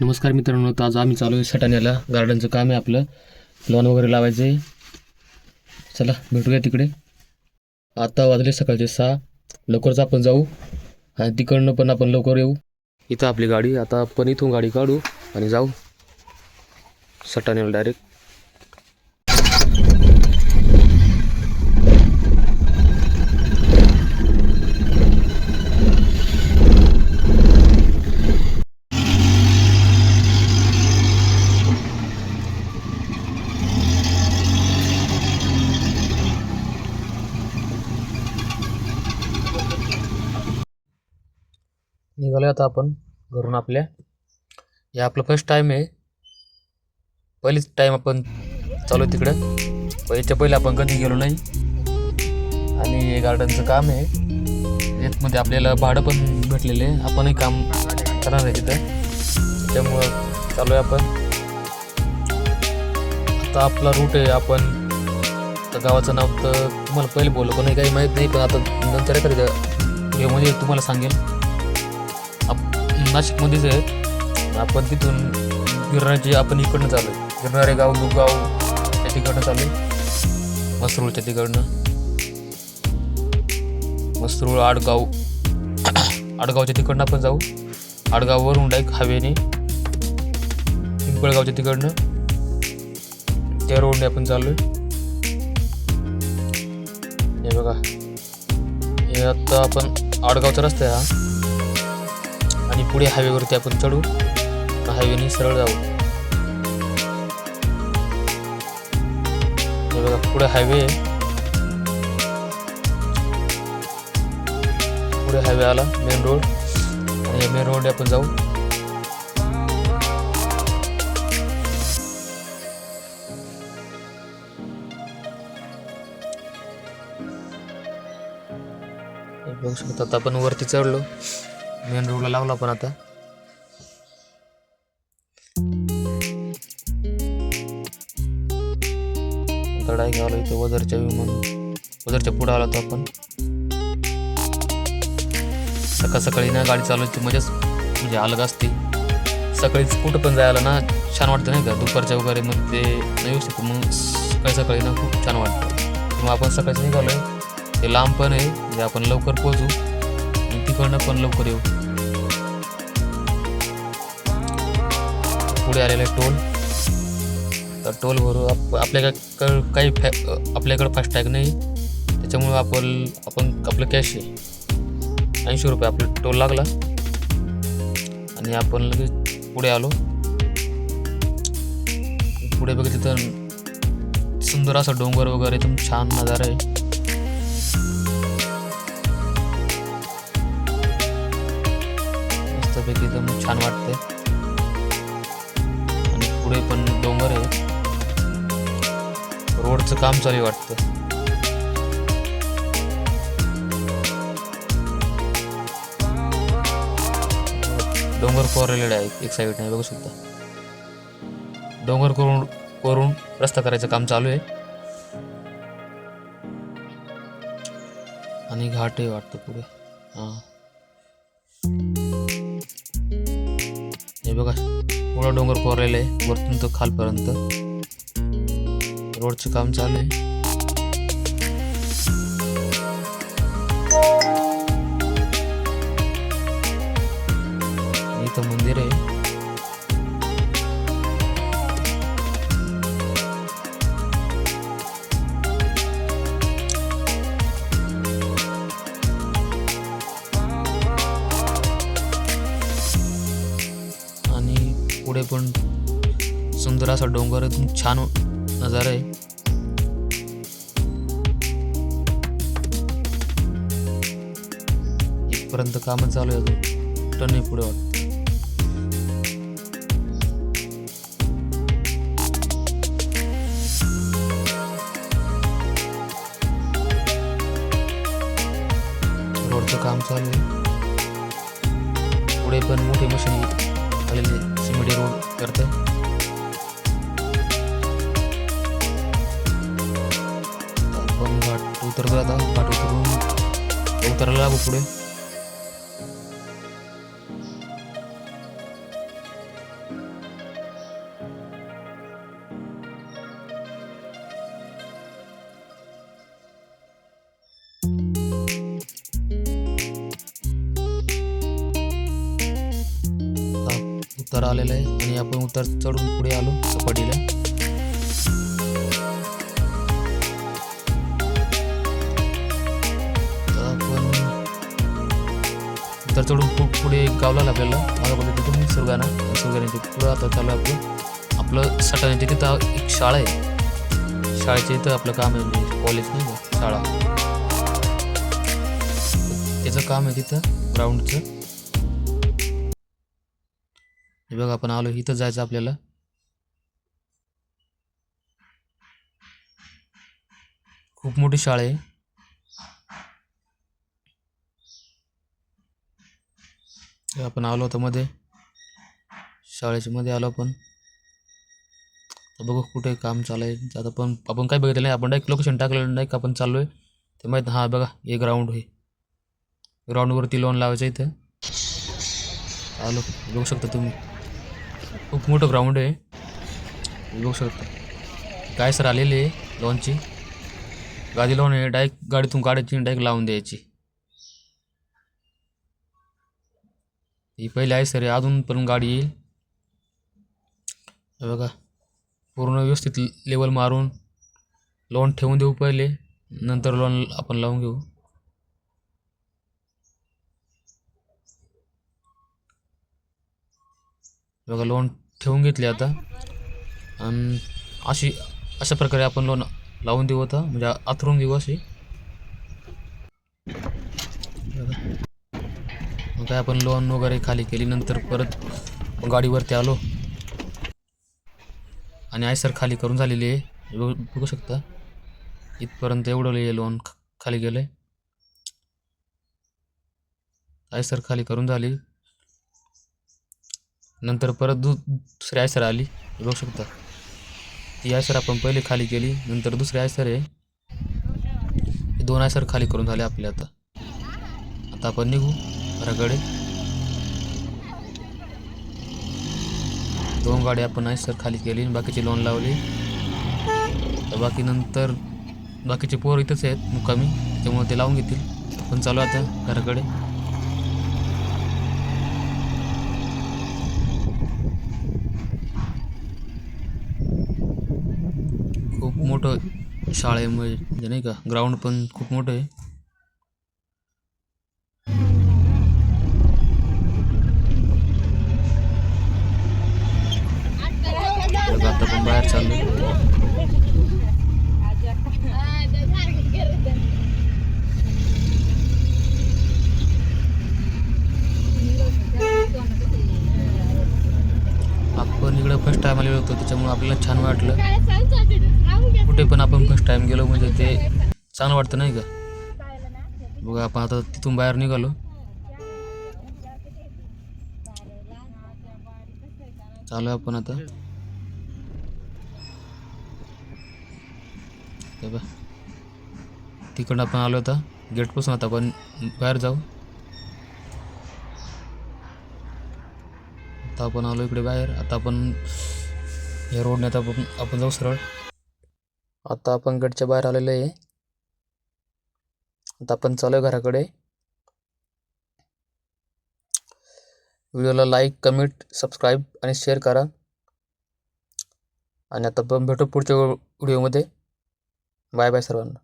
नमस्कार मित्रांनो आज आम्ही चालू आहे सटाण्याला. गार्डनचं काम आहे आपलं. लॉन वगैरे लावायचं. आहे चला भेटूया तिकडे. आता वाजले सकाळचे सहा. लवकरच आपण जाऊ. आणि तिकडनं पण आपण लवकर येऊ. इथं आपली गाडी आता आपण इथून गाडी काढू आणि जाऊ. सटाण्याला डायरेक्ट निघालो आता आपण घरून आपल्या. हे आपलं फर्स्ट टाईम आहे. पहिलीच टाईम आपण चालू आहे तिकडं. प- याच्या पहिले आपण कधी गेलो नाही. आणि हे गार्डनचं काम आहे. यातमध्ये आपल्याला भाडं पण भेटलेलं आहे. आपणही काम करणार आहे तिथं. त्यामुळं चालू आहे आपण. आता आपला रूट आहे आपण. गावाचं नाव तर तुम्हाला पहिले बोललो पण काही माहीत नाही पण आता नंतर एखाद्या व्हिडिओमध्ये तुम्हाला सांगेल. आप नाशिकमध्येच आहे. आपण तिथून गिरणारचे आपण इकडनं चालू आहे. गिरणारे गाव दुगाव त्या तिकडनं चालू आहे. मसरूळच्या तिकडनं मसरूळ आडगाव. आडगावच्या तिकडनं आपण जाऊ. आडगाववरून डायक हवेने पिंपळगावच्या तिकडनं त्या रोडने आपण चालू आहे हे बघा. हे आता आपण आडगावचा रस्ता आहे हा. पुढे हायवेवरती आपण चढू. हायवेने सरळ जाऊ. बघा पुढे हायवे पुढे हायवे आला मेन रोड आणि मेन रोड आपण जाऊ. बघू शकतात आता आपण वरती चढलो. मेन रोडला लावला पण आता. तडाई घ्यावा इथं वजरच्या विमान. वजरच्या पुढं आला होतो आपण. सकाळ सकाळी ना गाडी चालवायची मजाच म्हणजे अलग असते. सकाळीच कुठं पण जायला ना छान वाटतं नाही का? दुपारच्या वगैरे मग ते नाही येऊ शकतो मग सकाळी सकाळी ना खूप छान वाटतं. मग आपण सकाळचं निघालोय. ते लांब पण आहे म्हणजे आपण लवकर पोहोचू. आणि पण लवकर येऊ. पुढे आलेला आहे टोल. तर टोल भरू आप आपल्याकडं काही फॅ आपल्याकडं फास्टॅग नाही. त्याच्यामुळं आपण आपण आपलं कॅश आहे. ऐंशी रुपये आपलं टोल लागला. आणि आपण लगेच पुढे आलो. पुढे बघितलं तर सुंदर असा डोंगर वगैरे एकदम छान नजारा आहे. काम चालू आहे वाटतं. डोंगर कोरलेले आहे एक साईड नाही बघू शकता. डोंगर करून करून रस्ता करायचं काम चालू आहे. आणि घाट आहे वाटतं पुढे. हां. हे बघा पुढं डोंगर कोरलेलं आहे वरतून तर खालपर्यंत. रोडचं काम चालू आहे. इथं मंदिर आहे. आणि पुढे पण सुंदर असा डोंगर एकदम छान नजारा आहे. इथपर्यंत कामच चालू आहे अजून. टन आहे पुढे वाटत. रोडचं काम चालू आहे. पुढे पण मोठी मशीन आलेली सिमेंट रोड करतं उतरतो आता घाट उतरून उतरायला लागू पुढे. उतार आलेलं आहे आणि आपण उतार चढून पुढे आलो सपाटीला तर चढून खूप पुढे एक गाव लागलं आपल्याला मागं तिथून सुरगाणा सुरगाण्याचे पुढं आता चालू आहे आपलं. आपलं सटाण्याच्या तिथं एक शाळा आहे. शाळेच्या इथं आपलं काम आहे म्हणजे कॉलेज नाही का शाळा. त्याचं काम आहे तिथं ग्राउंडचं हे बघा आपण आलो इथं जायचं आपल्याला. खूप मोठी शाळा आहे. आपण आलो होतो मध्ये. शाळेच्या मध्ये आलो आपण. तर बघू कुठे काम चालू आहे आता पण आपण काय बघितलं नाही. आपण डायरेक्ट लोकेशन टाकलेलं नाही का आपण चाललो आहे ते माहीत हां बघा हे ग्राउंड आहे. ग्राउंडवरती लोन लावायचं इथं. आलो. बघू शकता तुम्ही. खूप मोठं ग्राउंड आहे. बघू शकता. काय सर आलेली आहे लॉनची गाडी लावून आहे. डायरेक्ट गाडीतून काढायची डायरेक्ट लावून द्यायची. ही पहिले आहे सर अजून पण गाडी येईल. बघा पूर्ण व्यवस्थित लेवल मारून लोन ठेवून देऊ पहिले नंतर लोन आपण लावून घेऊ. बघा लोन ठेवून घेतले आता. आणि अशी अशा प्रकारे आपण लोन लावून देऊ आता म्हणजे आथरून देऊ अशी बघा. मग काय आपण लोन वगैरे खाली केली. नंतर परत गाडीवरती आलो. आणि आयसर खाली करून झालेली आहे. बघू शकता. इथपर्यंत एवढं लोन खाली गेलं आहे आयसर खाली करून झाली. नंतर परत दु दुसरी आयसर आली. बघू शकता. ती आयसर आपण पहिले खाली केली. नंतर दुसरी आयसर आहे. हे दोन आयसर खाली करून झाले आपले आता. आता आपण निघू. घराकडे दोन गाडी आपण आयसर खाली केली आणि बाकीची लोन लावली. तर बाकी नंतर बाकीचे पोर इथंच आहेत मुक्कामी. त्यामुळे ते लावून घेतील. पण चालू आता घराकडे खूप मोठं शाळेमध्ये म्हणजे नाही का ग्राउंड पण खूप मोठं आहे. बाहेर चाललो आपण इकडं फर्स्ट टाइम आलेलो होतो त्याच्यामुळे आपल्याला छान वाटलं. कुठे पण आपण फर्स्ट टाइम गेलो म्हणजे ते चांगलं वाटतं नाही का? बघा आपण आता तिथून बाहेर निघालो. चालू आहे आपण आता. हे बघ. तिकडं आपण आलो आता गेटपासून आता आपण बाहेर जाऊ. आता आपण आलो इकडे बाहेर. आता आपण या रोडने आता आपण आपण जाऊ सरळ. आता आपण गडच्या बाहेर आलेलो आहे. आता आपण चालू आहे घराकडे. व्हिडिओला लाईक कमेंट सबस्क्राईब आणि शेअर करा. आणि आता पण भेटू पुढच्या व्हिडिओमध्ये. बाय बाय सर्वांना.